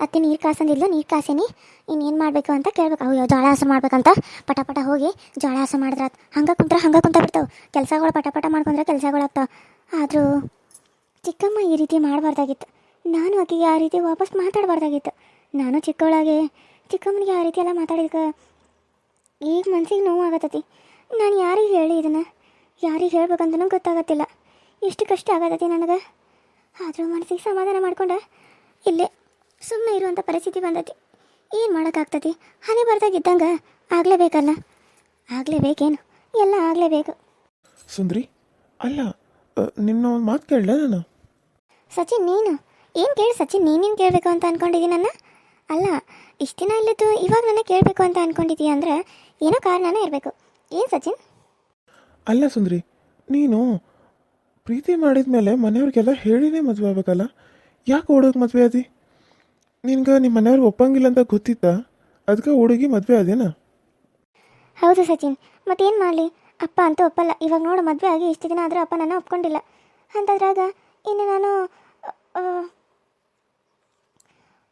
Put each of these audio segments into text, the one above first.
ಅತ್ತೆ ನೀರು ಕಾಸಂದಿಲ್ಲ ನೀರು ಕಾಸೇನಿ ಇನ್ನೇನು ಮಾಡಬೇಕು ಅಂತ ಕೇಳ್ಬೇಕು. ಅಯ್ಯೋ, ಜೋಳ ಹಸ ಮಾಡ್ಬೇಕಂತ. ಪಟ ಪಟ ಹೋಗಿ ಜೋಳ ಹಸ ಮಾಡಿದ್ರ ಹಂಗೆ ಕುಂತ್ರೆ, ಹಂಗೆ ಕುಂತ ಬಿಡ್ತಾವೆ. ಕೆಲಸಗಳು ಪಟ ಪಟ ಮಾಡ್ಕೊಂಡ್ರೆ ಕೆಲಸಗಳಾಗ್ತಾವೆ ಆದರೂ ಚಿಕ್ಕಮ್ಮ ಈ ರೀತಿ ಮಾಡಬಾರ್ದಾಗಿತ್ತು. ನಾನು ಆಕೆಗೆ ಆ ರೀತಿ ವಾಪಸ್ ಮಾತಾಡಬಾರ್ದಾಗಿತ್ತು. ನಾನು ಚಿಕ್ಕವಳಾಗೆ ಚಿಕ್ಕಮ್ಮನಿಗೆ ಆ ರೀತಿ ಎಲ್ಲ ಮಾತಾಡಿದಕ್ಕೆ ಈಗ ಮನಸ್ಸಿಗೆ ನೋವು ಆಗತ್ತತಿ ನಾನು ಯಾರಿಗೆ ಹೇಳಿ ಇದನ್ನು? ಯಾರಿಗೆ ಹೇಳ್ಬೇಕಂತನೂ ಗೊತ್ತಾಗತ್ತಿಲ್ಲ. ಎಷ್ಟು ಕಷ್ಟ ಆಗತ್ತತಿ ನನಗೆ? ಆದರೂ ಮನಸ್ಸಿಗೆ ಸಮಾಧಾನ ಮಾಡ್ಕೊಂಡೆ? ಇಲ್ಲೇ ಸುಮ್ಮನೆ ಇರುವಂಥ ಪರಿಸ್ಥಿತಿ ಬಂದತಿ. ಏನು ಮಾಡೋಕ್ಕಾಗ್ತತಿ ಹನಿ ಬರ್ದಾಗಿದ್ದಂಗೆ ಆಗಲೇಬೇಕಲ್ಲ? ಆಗಲೇಬೇಕೇನು? ಎಲ್ಲ ಆಗಲೇಬೇಕು. ಸುಂದ್ರಿ ಅಲ್ಲ ನಿನ್ನ ಒಂದು ಮಾತು ಕೇಳಲ ನಾನು? ಸಚಿನ್ ನೀನು? ಏನು ಕೇಳಿ ಸಚಿನ್ ನೀನೇನು ಕೇಳಬೇಕು ಅಂತ ಅನ್ಕೊಂಡಿದ್ದೀನಿ ನನ್ನ? ಅಲ್ಲ ಇಷ್ಟು ದಿನ ಇಲ್ಲಿದ್ದು ಇವಾಗ ನನಗೆ ಕೇಳಬೇಕು ಅಂತ ಅನ್ಕೊಂಡಿದ್ದೀಯ ಅಂದರೆ ಏನೋ ಕಾರಣನೇ ಇರಬೇಕು. ಏನು ಸಚಿನ್? ಅಲ್ಲ ಸುಂದ್ರಿ ನೀನು ಪ್ರೀತಿ ಮಾಡಿದ ಮೇಲೆ ಮನೆಯವ್ರಿಗೆಲ್ಲ ಹೇಳಿನೇ ಮದುವೆ ಆಗ್ಬೇಕಲ್ಲ? ಯಾಕೆ ಓಡೋಕೆ ಮದುವೆ ಆದಿ? ನಿನ್ಗೆ ನಿಮ್ಮ ಮನೆಯವ್ರು ಒಪ್ಪಂಗಿಲ್ಲ ಅಂತ ಗೊತ್ತಿತ್ತ? ಅದಕ್ಕೆ ಹುಡುಗಿ ಮದುವೆ ಆದೇನ ಹೌದು ಸಚಿನ್, ಮತ್ತೇನು ಮಾಡಲಿ? ಅಪ್ಪ ಅಂತ ಒಪ್ಪಲ್ಲ. ಇವಾಗ ನೋಡು, ಮದುವೆ ಆಗಿ ಇಷ್ಟು ದಿನ ಆದರೂ ಅಪ್ಪ ನನ್ನ ಒಪ್ಕೊಂಡಿಲ್ಲ. ಅಂತದ್ರಾಗ ಇನ್ನು ನಾನು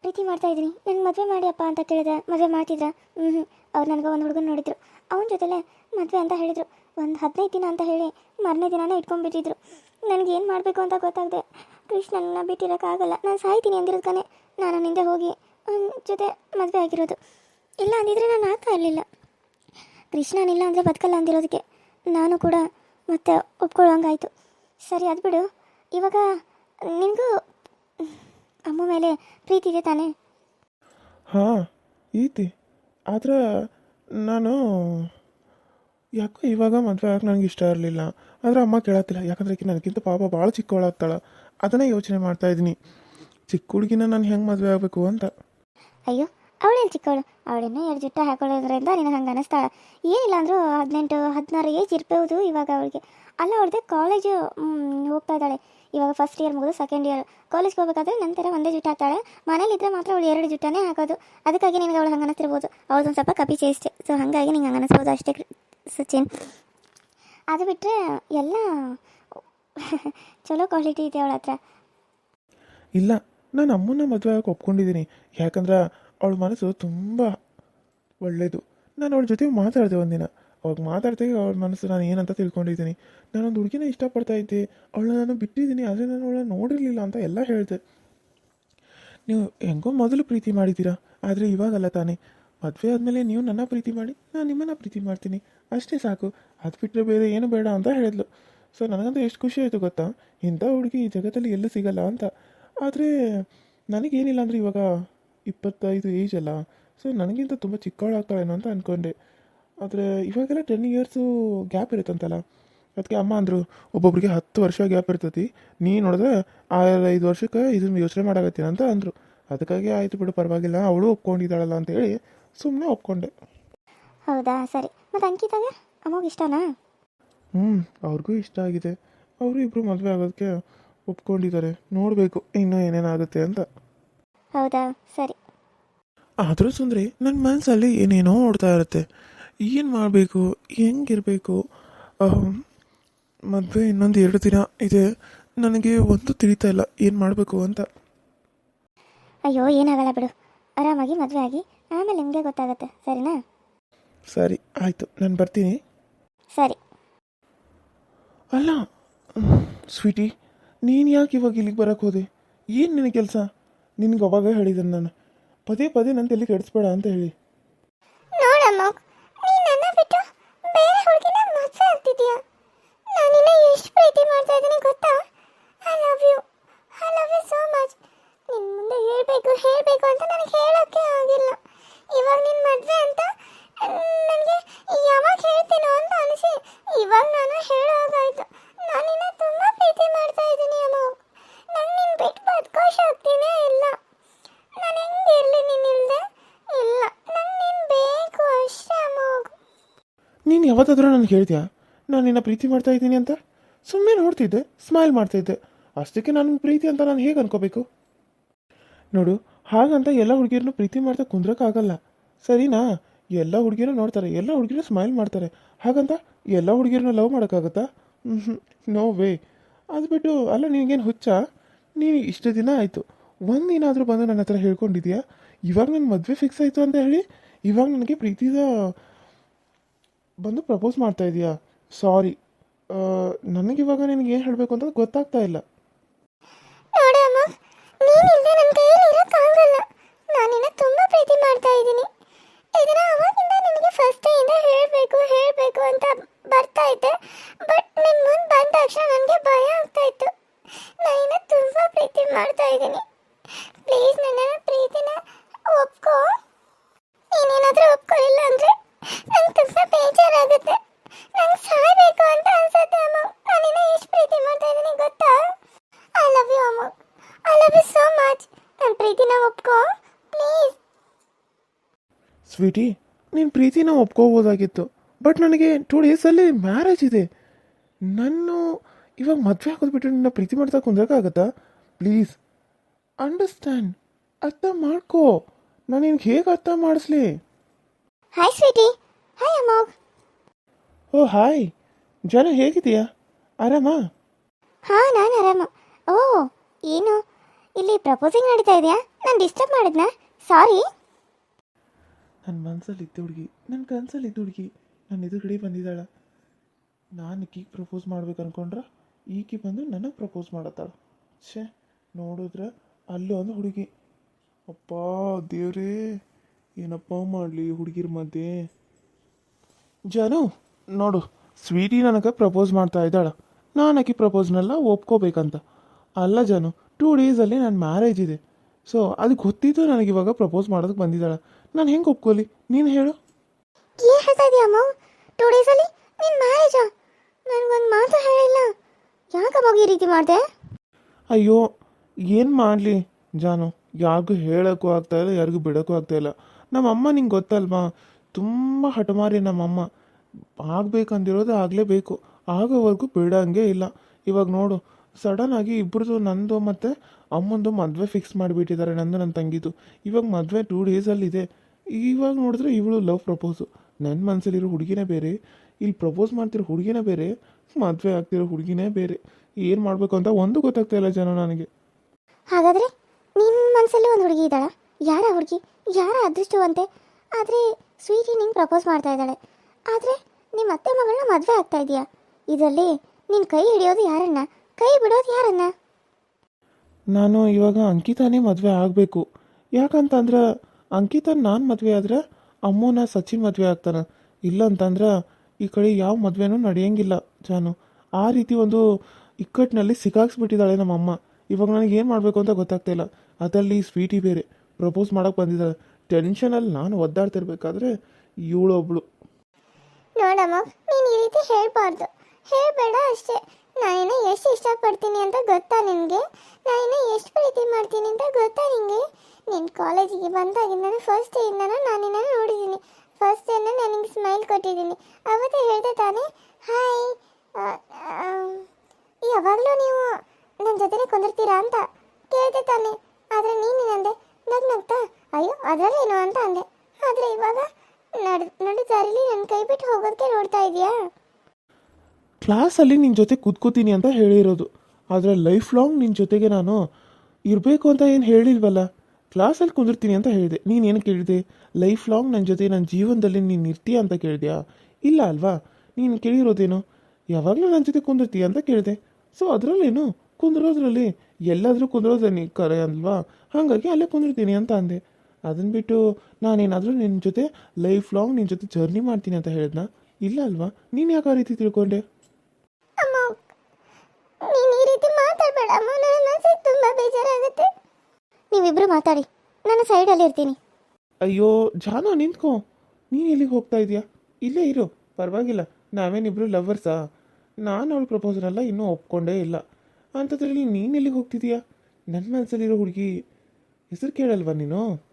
ಪ್ರೀತಿ ಮಾಡ್ತಾ ಇದ್ದೀನಿ. ನನ್ನ ಮದುವೆ ಮಾಡಿ ಅಪ್ಪ ಅಂತ ಕೇಳಿದೆ ಮದುವೆ ಮಾಡ್ತಿದ್ರ? ಹ್ಞೂ ಹ್ಞೂ ಅವ್ರು ನನಗೆ ಒಂದು ಹುಡುಗನ ನೋಡಿದ್ರು. ಅವನ ಜೊತೆಲೆ ಮದುವೆ ಅಂತ ಹೇಳಿದರು. ಒಂದು ಹದಿನೈದು ದಿನ ಅಂತ ಹೇಳಿ ಮಾರನೇ ದಿನನೇ ಇಟ್ಕೊಂಡ್ಬಿಟ್ಟಿದ್ರು ನನಗೇನು ಮಾಡಬೇಕು ಅಂತ ಗೊತ್ತಾಗದೆ. ಕೃಷ್ಣನ ಬಿಟ್ಟಿರೋಕ್ಕಾಗಲ್ಲ. ನಾನು ಸಾಯ್ತೀನಿ ಅಂದಿರೋದಕ್ಕೇ ನಾನು ನಿಂದೆ ಹೋಗಿ ಅವನ ಜೊತೆ ಮದುವೆ ಆಗಿರೋದು. ಇಲ್ಲ ಅಂದಿದ್ರೆ ನಾನು ಆಗ್ತಾ ಇರಲಿಲ್ಲ. ಕೃಷ್ಣನಿಲ್ಲ ಅಂದರೆ ಬದುಕಲ್ಲ ಅಂದಿರೋದಕ್ಕೆ ನಾನು ಕೂಡ ಮತ್ತೆ ಒಪ್ಕೊಳ್ಳೋಂಗಾಯ್ತು. ಸರಿ, ಅದು ಬಿಡು. ಇವಾಗ ನಿನಗೂ ಅಮ್ಮ ಮೇಲೆ ಪ್ರೀತಿ ಇದೆ ತಾನೇ? ಹಾಂ, ಈತಿ. ಆದರೆ ನಾನು ಯಾಕೋ ಇವಾಗ ಮದುವೆ ಆಗಕ್ಕೆ ನನಗೆ ಇಷ್ಟ ಇರಲಿಲ್ಲ. ಆದರೆ ಅಮ್ಮ ಕೇಳತ್ತಿಲ್ಲ. ಯಾಕಂದ್ರೆ ನನಗಿಂತ ಪಾಪ ಭಾಳ ಚಿಕ್ಕವಳಾಗ್ತಾಳೆ. ಅದನ್ನೇ ಯೋಚನೆ ಮಾಡ್ತಾ ಇದ್ದೀನಿ. ಚಿಕ್ಕ ಹುಡುಗಿನ ನಾನು ಹೆಂಗೆ ಮದುವೆ ಆಗಬೇಕು ಅಂತ. ಅಯ್ಯೋ ಅವಳೇನು ಚಿಕ್ಕವಳು ಅವಳೇನು ಎರಡು ಜುಟ್ಟ ಹಾಕೊಳ್ಳೋದ್ರಿಂದ ನಿನಗೆ ಹಂಗೆ ಅನಿಸ್ತಾಳ. ಏನಿಲ್ಲ ಅಂದರೂ ಹದಿನೆಂಟು ಹದಿನಾರು ಏಜ್ ಇರ್ಬೋದು ಇವಾಗ ಅವಳಿಗೆ. ಅಲ್ಲ ಅವಳದೆ ಕಾಲೇಜು ಹೋಗ್ತಾ ಇದ್ದಾಳೆ. ಇವಾಗ ಫಸ್ಟ್ ಇಯರ್ ಮುಗಿದು ಸೆಕೆಂಡ್ ಇಯರ್ ಕಾಲೇಜ್ಗೆ ಹೋಗ್ಬೇಕಾದ್ರೆ ನಂತರ ಒಂದೇ ಜುಟ್ಟ ಹಾಕ್ತಾಳೆ. ಮನೇಲಿದ್ದರೆ ಮಾತ್ರ ಅವಳು ಎರಡು ಜುಟ್ಟನೇ ಹಾಕೋದು. ಅದಕ್ಕಾಗಿ ನಿನಗೆ ಅವಳು ಹಂಗೆ ಅನಿಸ್ತಿರ್ಬೋದು. ಅವಳು ಒಂದು ಸ್ವಲ್ಪ ಕಪಿ ಚೇಷ್ಟೆ ಸೊ ಹಾಗಾಗಿ ನಿಂಗೆ ಹಂಗೆ ಅನಿಸ್ಬೋದು ಅಷ್ಟೇ ಸಚಿನ್. ಅದು ಬಿಟ್ಟರೆ ಎಲ್ಲ ಚಲೋ ಕ್ವಾಲಿಟಿ ಇದೆ ಅವಳ ಹತ್ರ ಇಲ್ಲ ನಾನು ಅಮ್ಮನ ಮದುವೆ ಆಗಕ್ಕೆ ಒಪ್ಕೊಂಡಿದ್ದೀನಿ. ಯಾಕಂದ್ರೆ ಅವಳ ಮನಸ್ಸು ತುಂಬ ಒಳ್ಳೆಯದು. ನಾನು ಅವಳ ಜೊತೆ ಮಾತಾಡಿದೆ ಒಂದಿನ. ಅವಾಗ ಮಾತಾಡ್ದಾಗ ಅವಳ ಮನಸ್ಸು ನಾನು ಏನಂತ ತಿಳ್ಕೊಂಡಿದ್ದೀನಿ. ನಾನೊಂದು ಹುಡುಗಿನ ಇಷ್ಟಪಡ್ತಾ ಇದ್ದೆ. ಅವಳನ್ನ ನಾನು ಬಿಟ್ಟಿದ್ದೀನಿ, ಆದರೆ ನಾನು ಅವಳನ್ನ ನೋಡಿರಲಿಲ್ಲ ಅಂತ ಎಲ್ಲ ಹೇಳಿದೆ. ನೀವು ಹೆಂಗೋ ಮೊದಲು ಪ್ರೀತಿ ಮಾಡಿದ್ದೀರಾ? ಆದರೆ ಇವಾಗಲ್ಲ ತಾನೇ. ಮದುವೆ ಆದಮೇಲೆ ನೀವು ನನ್ನ ಪ್ರೀತಿ ಮಾಡಿ, ನಾನು ನಿಮ್ಮನ್ನು ಪ್ರೀತಿ ಮಾಡ್ತೀನಿ. ಅಷ್ಟೇ ಸಾಕು. ಅದು ಬಿಟ್ಟರೆ ಬೇರೆ ಏನು ಬೇಡ ಅಂತ ಹೇಳಿದ್ಲು. ಸೊ ನನಗಂತೂ ಎಷ್ಟು ಖುಷಿ ಆಯಿತು ಗೊತ್ತಾ? ಇಂಥ ಹುಡುಗಿ ಈ ಜಗತ್ತಲ್ಲಿ ಎಲ್ಲೂ ಸಿಗಲ್ಲ ಅಂತ. ಆದರೆ ನನಗೇನಿಲ್ಲ ಅಂದರೆ ಇವಾಗ ಇಪ್ಪತ್ತೈದು ಏಜ್ ಅಲ್ಲ. ಸೊ ನನಗಿಂತ ತುಂಬ ಚಿಕ್ಕವಳಾಗ್ತಾಳೇನೋ ಅಂತ ಅಂದ್ಕೊಂಡೆ ಆದರೆ ಇವಾಗೆಲ್ಲ ಟೆನ್ ಇಯರ್ಸು ಗ್ಯಾಪ್ ಇರುತ್ತಂತಲ್ಲ. ಅದಕ್ಕೆ ಅಮ್ಮ ಅಂದರು ಒಬ್ಬೊಬ್ರಿಗೆ ಹತ್ತು ವರ್ಷ ಗ್ಯಾಪ್ ಇರ್ತೈತಿ. ನೀ ನೋಡಿದ್ರೆ ಆ ಐದು ವರ್ಷಕ್ಕೆ ಇದನ್ನು ಯೋಚನೆ ಮಾಡಾಗತ್ತೆ ಅಂತ ಅಂದರು. ಅದಕ್ಕಾಗಿ ಆಯಿತು ಬಿಡು ಪರವಾಗಿಲ್ಲ. ಅವಳು ಒಪ್ಕೊಂಡಿದ್ದಾಳಲ್ಲ ಅಂತೇಳಿ ಸುಮ್ಮನೆ ಒಪ್ಕೊಂಡೆ. ಹೌದಾ? ಸರಿ. ಮತ್ತು ಅಂಕಿತಾಗ? ಅಮ್ಮಗೆ ಇಷ್ಟನಾ? ಹ್ಞೂ ಅವ್ರಿಗೂ ಇಷ್ಟ ಆಗಿದೆ. ಅವರು ಇಬ್ಬರು ಮದುವೆ ಆಗೋದಕ್ಕೆ ಒಪ್ಕೊಂಡಿದ್ದಾರೆ. ನೋಡಬೇಕು ಇನ್ನೂ ಏನೇನಾಗುತ್ತೆ ಅಂತ. ಹೌದಾ? ಸರಿ. ಆದರೂ ಸುಂದ್ರಿ ನನ್ನ ಮನಸ್ಸಲ್ಲಿ ಏನೇನೋ ಓಡ್ತಾ ಇರುತ್ತೆ. ಏನು ಮಾಡಬೇಕು? ಹೆಂಗಿರಬೇಕು? ಮದುವೆ ಇನ್ನೊಂದು ಎರಡು ದಿನ ಇದೆ. ನನಗೆ ಒಂದು ತಿಳಿತಾ ಇಲ್ಲ. ಏನು ಮಾಡಬೇಕು ಅಂತ. ಅಯ್ಯೋ ಏನಾಗಲ್ಲ ಬಿಡು. ಆರಾಮಾಗಿ ಮದುವೆ ಆಗಿ ಆಮೇಲೆ ನಿಮಗೆ ಗೊತ್ತಾಗುತ್ತೆ. ಸರಿನಾ? ಸರಿ ಆಯಿತು. ನಾನು ಬರ್ತೀನಿ. ಸರಿ. ಅಲ್ಲ ಸ್ವೀಟಿ ನೀನು ಯಾಕೆ ಇವಾಗ ಇಲ್ಲಿಗೆ ಬರೋಕ್ಕೆ ಹೋದೆ? ಏನು ನಿನ್ನ ಕೆಲಸ? ನಿನಗೆ ಅವಾಗ ಹೇಳಿದ್ದೆ ನಾನು. ಪದೇ ಪದೇ ನನ್ನ ತಲೆ ಕೆಡಿಸ್ಬೇಡ ಅಂತ ಹೇಳಿ. ನೋಡಮ್ಮ ನೀನು ನನ್ನ ಬಿಟ್ಟು ಬೇರೆ ಹುಡುಗಿನ ಮದುವೆ ಆಗ್ತಿದ್ಯಾ ನಾನಿನ್ನ ಎಷ್ಟು ಪ್ರೀತಿ ಮಾಡ್ತಾ ಇದ್ದೀನಿ ಗೊತ್ತಾ I love you I love you so much ನಿನ್ನ ಮುಂದೆ ಹೇಳಬೇಕು ಹೇಳಬೇಕು ಅಂತ ನನಗೆ ಹೇಳೋಕ್ಕೆ ಆಗಿಲ್ಲ ಇವಾಗ ನಿನ್ನ ಮದುವೆ ಅಂತ ನನಗೆ ಯಾವಾಗ ಹೇಳ್ತೀನೋ ಅಂತ ಅನಿಸಿ ಇವಾಗ ನಾನು ಹೇಳೋಗಾಯ್ತು ನಾನಿನ್ನ ತುಂಬ ಪ್ರೀತಿ ಮಾಡ್ತಾ ಇದ್ದೀನಿ ಅಮ್ಮ ನಂಗೆ ನಿನ್ನ ಬಿಟ್ಟು ಬದುಕೋ ಇಲ್ಲ. ನಾನು ಹೆಂಗೆ ಇಲ್ಲ. ನೀನು ಬೇಕು ಅಷ್ಟೇ ಮಗು ನೀನು ಯಾವತ್ತಾದ್ರೂ ನನಗೆ ಹೇಳ್ತೀಯಾ? ನಾನು ನಿನ್ನ ಪ್ರೀತಿ ಮಾಡ್ತಾ ಇದ್ದೀನಿ ಅಂತ? ಸುಮ್ಮನೆ ನೋಡ್ತಿದ್ದೆ, ಸ್ಮೈಲ್ ಮಾಡ್ತಿದ್ದೆ ಅಷ್ಟಕ್ಕೆ ನಾನು ಪ್ರೀತಿ ಅಂತ ನಾನು ಹೇಗೆ ಅನ್ಕೋಬೇಕು? ನೋಡು, ಹಾಗಂತ ಎಲ್ಲ ಹುಡುಗಿಯರನ್ನು ಪ್ರೀತಿ ಮಾಡ್ತಾ ಕುಂದ್ರಕ್ಕಾಗಲ್ಲ. ಸರಿನಾ? ಎಲ್ಲ ಹುಡುಗಿರು ನೋಡ್ತಾರೆ, ಎಲ್ಲ ಹುಡುಗಿರು ಸ್ಮೈಲ್ ಮಾಡ್ತಾರೆ. ಹಾಗಂತ ಎಲ್ಲ ಹುಡುಗಿರನ್ನ ಲವ್ ಮಾಡೋಕ್ಕಾಗತ್ತಾ? ನೋ ವೇ ಅದು ಬಿಟ್ಟು ಅಲ್ಲ ನಿನಗೇನು ಹುಚ್ಚ? ನೀನು ಇಷ್ಟು ದಿನ ಆಯಿತು. ಒಂದೇನಾದರೂ ಬಂದು ನನ್ನ ಹತ್ರ ಹೇಳ್ಕೊಂಡಿದ್ಯಾ? ಇವಾಗ ನನ್ನ ಮದುವೆ ಫಿಕ್ಸ್ ಆಯಿತು ಅಂತ ಹೇಳಿ, ಇವಾಗ ನನಗೆ ಪ್ರೀತಿದ ಬಂದು ಪ್ರಪೋಸ್ ಮಾಡ್ತಾ ಇದೆಯಾ? ಸಾರಿ ನನಗಿವಾಗ ನಿನಗೆ ಏನು ಹೇಳಬೇಕು ಅಂತ ಗೊತ್ತಾಗ್ತಾ ಇಲ್ಲ. ಮಾಡ್ತಾ ಇದ್ದೀನಿ. ಪ್ಲೀಸ್ ನನ್ನ ಪ್ರೀತಿನ ಒಪ್ಕೋ. ನೀನೇನಾದರೂ ಒಪ್ಕೊಳ್ಳಿಲ್ಲ ಅಂದರೆ ನಂಗೆ ತುಂಬ ಬೇಜಾರಾಗುತ್ತೆ. ನಂಗೆ ಸಾಯ್ಬೇಕು ಅಂತ ಅನ್ಸುತ್ತೆ, ಅಮ್ಮ. ನಾನು ನಿನ್ನ ಎಷ್ಟು ಪ್ರೀತಿ ಮಾಡ್ತಾ ಇದ್ದೀನಿ ಗೊತ್ತಾ? ಐ ಲವ್ ಯು ಅಮ್ಮ. I love you so much ನನ್ನ ಪ್ರೀತಿನ ಒಪ್ಕೋ. ಪ್ಲೀಸ್ ಸ್ವೀಟಿ ನೀನು ಪ್ರೀತಿನ ಒಪ್ಕೋಬೋದಾಗಿತ್ತು. ಬಟ್ ನನಗೆ ಟೂ ಡೇಸಲ್ಲಿ ಮ್ಯಾರೇಜ್ ಇದೆ. ನಾನು ಇವಾಗ ಮದುವೆ ಹಾಕೋದು ನನ್ನ ನಿನ್ನ ಪ್ರೀತಿ ಮಾಡ್ತಾ ಕುಂದ್ರಕ್ಕಾಗತ್ತಾ? ಪ್ಲೀಸ್ ಅಂಡರ್ಸ್ಟ್ಯಾಂಡ್ ಅರ್ಥ ಮಾಡ್ಕೋ. ನಾನು ನಿನ್ಗೆ ಹೇಗೆ ಅರ್ಥ ಮಾಡಿಸ್ಲಿ? ಹಾಯ್ ಸ್ವೀಟಿ ಹಾಯ್ ಅಮ್ಮ. ಓ ಹಾಯ್ ಜನ ಹೇಗಿದೆಯಾ ಆರಾಮಾ? ಹಾ ನಾನು ಆರಾಮ. ಓ ಏನು? ಇಲ್ಲಿ ಪ್ರಪೋಸಿಂಗ್ ನಡೀತಾ ಇದೆಯಾ? ನಾನು ಡಿಸ್ಟರ್ಬ್ ಮಾಡಿದ್ನಾ? ಸಾರಿ ನನ್ನ ಮನಸ್ಸಲ್ಲಿ ಇದ್ದ ಹುಡುಗಿ. ನನ್ನ ಕನಸಲ್ಲಿ ಇದ್ದ ಹುಡುಗಿ. ನನ್ನ ಎದುರುಗಡೆ ಬಂದಿದ್ದಾಳೆ. ನಾನು ಈಕಿಗೆ ಪ್ರಪೋಸ್ ಮಾಡ್ಬೇಕು ಅನ್ಕೊಂಡ್ರೆ ಈಕೆ ಬಂದು ನನಗೆ ಪ್ರಪೋಸ್ ಮಾಡತ್ತಾಳ. ಛೇ ನೋಡಿದ್ರೆ ಅಲ್ಲಿ ಒಂದು ಹುಡುಗಿ. ಅಪ್ಪ ದೇವ್ರೇ ಏನಪ್ಪ ಮಾಡಲಿ ಹುಡುಗಿರ ಮಧ್ಯೆ? ಜಾನು ನೋಡು ಸ್ವೀಟಿ ನನಗೆ ಪ್ರಪೋಸ್ ಮಾಡ್ತಾ ಇದ್ದಾಳ. ನಾನು ಆಕೆ ಪ್ರಪೋಸ್ನೆಲ್ಲ ಒಪ್ಕೋಬೇಕಂತ. ಅಲ್ಲ ಜಾನು ಟೂ ಡೇಸಲ್ಲಿ ನನ್ನ ಮ್ಯಾರೇಜ್ ಇದೆ. ಸೊ ಅದು ಗೊತ್ತಿದ್ದು ನನಗೆ ಇವಾಗ ಪ್ರಪೋಸ್ ಮಾಡೋದಕ್ಕೆ ಬಂದಿದ್ದಾಳೆ. ನಾನು ಹೆಂಗೆ ಒಪ್ಕೋಲಿ? ನೀನು ಹೇಳು. ಏನು ಹೇಳ್ತಾ ಟೂ ಡೇಸಲ್ಲಿ ನಿನ್ನ ಮ್ಯಾರೇಜಾ ನನಗೊಂದು ಮಾತು ಹೇಳಿಲ್ಲ. ಯಾಕಮ್ಮ ಈ ರೀತಿ ಮಾಡಿದೆ? ಅಯ್ಯೋ ಏನು ಮಾಡಲಿ ಜಾನು? ಯಾರಿಗೂ ಹೇಳೋಕ್ಕೂ ಆಗ್ತಾ ಇಲ್ಲ, ಯಾರಿಗೂ ಬಿಡೋಕ್ಕೂ ಆಗ್ತಾ ಇಲ್ಲ. ನಮ್ಮಮ್ಮ ನಿಂಗೆ ಗೊತ್ತಲ್ವಾ? ತುಂಬ ಹಠಮಾರಿ ನಮ್ಮಮ್ಮ. ಆಗಬೇಕಂದಿರೋದು ಆಗಲೇಬೇಕು. ಆಗೋವರೆಗೂ ಬಿಡೋಂಗೆ ಇಲ್ಲ. ಇವಾಗ ನೋಡು, ಸಡನ್ ಆಗಿ ಇಬ್ಬರದು ನಂದು ಮತ್ತು ಅಮ್ಮಂದು ಮದುವೆ ಫಿಕ್ಸ್ ಮಾಡಿಬಿಟ್ಟಿದ್ದಾರೆ ನಂದು ನನ್ನ ತಂಗಿದು. ಇವಾಗ ಮದುವೆ ಟೂ ಡೇಸಲ್ಲಿದೆ ಇವಾಗ ನೋಡಿದ್ರೆ ಇವಳು ಲವ್ ಪ್ರಪೋಸು ನನ್ನ ಮನಸ್ಸಲ್ಲಿರೋ ಹುಡುಗಿನೇ ಬೇರೆ. ಇಲ್ಲಿ ಪ್ರಪೋಸ್ ಮಾಡ್ತಿರೋ ಹುಡುಗಿನೇ ಬೇರೆ. ಮದುವೆ ಆಗ್ತಿರೋ ಹುಡುಗಿನೇ ಬೇರೆ. ಏನು ಮಾಡಬೇಕು ಅಂತ ಒಂದು ಗೊತ್ತಾಗ್ತಾ ಇಲ್ಲ ಜನ ನನಗೆ. ಹಾಗಾದರೆ ನಿನ್ನ ಮನಸ್ಸಲ್ಲೂ ಒಂದು ಹುಡುಗಿ ಇದ್ದಾಳ? ಯಾರ ಹುಡುಗಿ? ಯಾರ ಅದೃಷ್ಟವಂತೆ? ಆದರೆ ಸ್ವೀಟಿ ನಿಂಗೆ ಪ್ರಪೋಸ್ ಮಾಡ್ತಾ ಇದ್ದಾಳೆ. ಆದರೆ ನಿಮ್ಮ ಅತ್ತೆ ಮಗಳನ್ನ ಮದುವೆ ಆಗ್ತಾ ಇದೆಯಾ? ಇದರಲ್ಲಿ ನಿನ್ನ ಕೈ ಹಿಡಿಯೋದು ಯಾರನ್ನ? ಕೈ ಬಿಡೋದು ಯಾರನ್ನ? ನಾನು ಇವಾಗ ಅಂಕಿತಾನೇ ಮದುವೆ ಆಗಬೇಕು. ಯಾಕಂತಂದ್ರೆ ಅಂಕಿತ ನಾನು ಮದುವೆ ಆದ್ರೆ ಅಮ್ಮನ ಸಚಿನ್ ಮದುವೆ ಆಗ್ತಾನೆ. ಇಲ್ಲ ಅಂತಂದ್ರೆ ಈ ಕಡೆ ಯಾವ ಮದುವೆನೂ ನಡೆಯಂಗಿಲ್ಲ ಜಾನು. ಆ ರೀತಿ ಒಂದು ಇಕ್ಕಟ್ಟಿನಲ್ಲಿ ಸಿಕ್ಕಾಕ್ಸ್ಬಿಟ್ಟಿದ್ದಾಳೆ ನಮ್ಮಮ್ಮ. ಇವಾಗ ನನಗೆ ಏನು ಮಾಡಬೇಕು ಅಂತ ಗೊತ್ತಾಗ್ತಾ ಇಲ್ಲ. ಅದರಲ್ಲಿ ಸ್ವೀಟಿ ಬೇರೆ ಪ್ರಪೋಸ್ ಮಾಡೋಕೆ ಬಂದಿದ್ದಾಳೆ ಟೆನ್ಷನಲ್ಲಿ ನಾನು ಒದ್ದಾಡ್ತಿರ್ಬೇಕಾದ್ರೆ ಇವಳೊಬ್ಳು. ನೋಡಮ್ಮ, ನೀನು ಈ ರೀತಿ ಹೇಳಬಾರ್ದು. ಹೇಳಬೇಡ ಅಷ್ಟೇ. ನಾನಿನ್ನ ಎಷ್ಟು ಇಷ್ಟಪಡ್ತೀನಿ ಅಂತ ಗೊತ್ತಾ ನಿನಗೆ? ನಾನು ಎಷ್ಟು ಪ್ರೀತಿ ಮಾಡ್ತೀನಿ ಅಂತ ಗೊತ್ತಾ ನಿನಗೆ? ನಿನ್ನ ಕಾಲೇಜಿಗೆ ಬಂದಾಗಿಂದ ಫಸ್ಟ್ ಡೇಯಿಂದನೂ ನಾನು ನಿನ್ನ ನೋಡಿದ್ದೀನಿ ಫಸ್ಟ್ ಡೇನ ನನಗೆ ಸ್ಮೈಲ್ ಕೊಟ್ಟಿದ್ದೀನಿ ಅವತ್ತೇ ಹೇಳಿದೆ ತಾನೇ ಹಾಯ್ ಯಾವಾಗಲೂ ನೀವು ನನ್ನ ಜೊತೆನೇ ಕುಂದಿರ್ತೀರಾ ಅಂತ ಕೇಳ್ದೆ ತಾನೆ. ಆದರೆ ನೀನೇನಂದೆ ನಗ್ ನಗ್ತಾ, ಅಯ್ಯೋ, ಅದರಲ್ಲೇನೋ ಅಂತ ಅಂದೆ. ಆದರೆ ಇವಾಗ ನಡ್, ನಡು ದಾರಿಲಿ ನನ್ನ ಕೈ ಬಿಟ್ಟು ಹೋಗೋದಕ್ಕೆ ನೋಡ್ತಾ ಇದೆಯಾ ಕ್ಲಾಸಲ್ಲಿ ನಿನ್ನ ಜೊತೆ ಕೂತ್ಕೋತೀನಿ ಅಂತ ಹೇಳಿರೋದು. ಆದರೆ ಲೈಫ್ ಲಾಂಗ್ ನಿನ್ನ ಜೊತೆಗೆ ನಾನು ಇರಬೇಕು ಅಂತ ಏನು ಹೇಳಿಲ್ವಲ್ಲ? ಕ್ಲಾಸಲ್ಲಿ ಕುಂದಿರ್ತೀನಿ ಅಂತ ಹೇಳಿದೆ. ನೀನು ಏನು ಕೇಳಿದೆ? ಲೈಫ್ ಲಾಂಗ್ ನನ್ನ ಜೊತೆ ನನ್ನ ಜೀವನದಲ್ಲಿ ನೀನು ಇರ್ತೀಯ ಅಂತ ಕೇಳಿದ್ಯಾ? ಇಲ್ಲ ಅಲ್ವಾ? ನೀನು ಕೇಳಿರೋದೇನು? ಯಾವಾಗಲೂ ನನ್ನ ಜೊತೆ ಕುಂದಿರ್ತೀಯ ಅಂತ ಕೇಳಿದೆ. ಸೊ ಅದರಲ್ಲೇನು? ಕುಂದಿರೋದ್ರಲ್ಲಿ ಎಲ್ಲಾದರೂ ಕುಂದಿರೋದು ನೀ ಕರೆ ಅಲ್ವಾ? ಹಾಗಾಗಿ ಅಲ್ಲೇ ಕುಂದಿರ್ತೀನಿ ಅಂತ ಅಂದೆ. ಅದನ್ನ ಬಿಟ್ಟು ನಾನೇನಾದರೂ ನಿನ್ನ ಜೊತೆ ಲೈಫ್ ಲಾಂಗ್ ನಿನ್ನ ಜೊತೆ ಜರ್ನಿ ಮಾಡ್ತೀನಿ ಅಂತ ಹೇಳಿದ್ನ? ಇಲ್ಲ ಅಲ್ವಾ? ನೀನು ಯಾಕೆ ಆ ರೀತಿ ತಿಳ್ಕೊಂಡೆ? ಅಮ್ಮ ನೀನು ಈ ರೀತಿ ಮಾತಾಡಬೇಡ ಅಮ್ಮ ನನ್ನ ಮನಸ್ಸಿಗೆ ತುಂಬ ಬೇಜಾರಾಗುತ್ತೆ. ನೀವಿಬ್ರು ಮಾತಾಡಿ. ನಾನು ಸೈಡಲ್ಲಿ ಇರ್ತೀನಿ. ಅಯ್ಯೋ ಜಾನ ನಿಂತ್ಕೋ. ನೀನು ಎಲ್ಲಿಗೆ ಹೋಗ್ತಾ ಇದೀಯಾ? ಇಲ್ಲೇ ಇರು. ಪರವಾಗಿಲ್ಲ. ನಾವೇನಿಬ್ರು ಲವರ್ಸಾ ನಾನು ಅವಳ ಎಲ್ಲ ಇನ್ನೂ ಒಪ್ಕೊಂಡೇ ಇಲ್ಲ. ಅಂಥದ್ರಲ್ಲಿ ನೀನು ಎಲ್ಲಿಗೆ ಹೋಗ್ತಿದೀಯಾ? ನನ್ನ ಮನಸ್ಸಲ್ಲಿರೋ ಹುಡುಗಿ ಹೆಸರು ಕೇಳಲ್ವಾ ನೀನು?